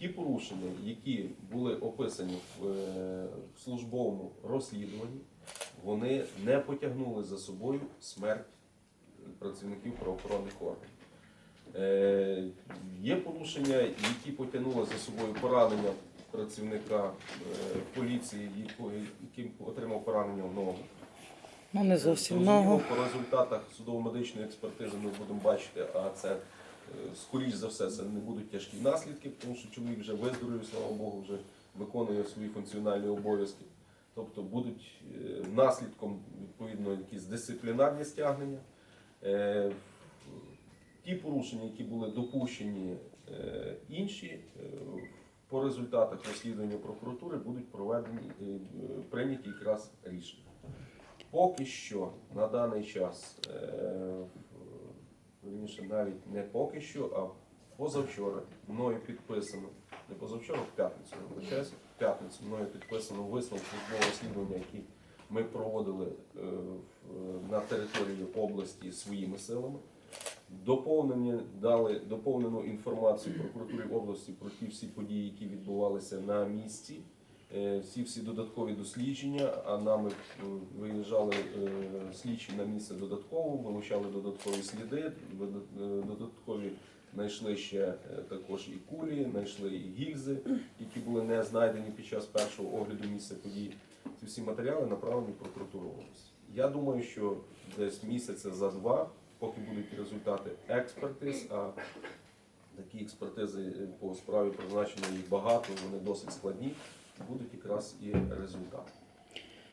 ті порушення, які були описані в, е, службовому розслідуванні, вони не потягнули за собою смерть працівників правоохоронних органів. Е, є порушення, які потягнули за собою поранення працівника е, поліції, який, отримав поранення в ногу. Ну не зовсім много. по результатах судово-медичної експертизи ми будемо бачити, а це скоріш за все це не будуть тяжкі наслідки, тому що чоловік вже виздоровів, слава Богу, вже виконує свої функціональні обов'язки. Тобто будуть е, наслідком відповідно якісь дисциплінарні стягнення. Е, Ті порушення, які були допущені е, інші, по результатах розслідування прокуратури будуть проведені прийняті якраз рішення. Поки що на даний час, е, навіть не поки що, а позавчора мною підписано, не позавчора, в п'ятницю, в п'ятницю мною підписано висновок службового розслідування, який ми проводили е, на території області своїми силами. Доповнені дали доповнену інформацію прокуратурі області про ті всі події, які відбувалися на місці, всі всі додаткові дослідження. А нами е, виїжджали е, слідчі на місце додатково, вилучали додаткові сліди, е, додаткові знайшли ще е, також і кулі, знайшли і гільзи, які були не знайдені під час першого огляду місця подій. Ці всі матеріали направлені в прокуратуру області. Я думаю, що десь місяця за два, поки будуть результати експертиз, а такі експертизи по справі призначено їх багато, вони досить складні, будуть якраз і результати.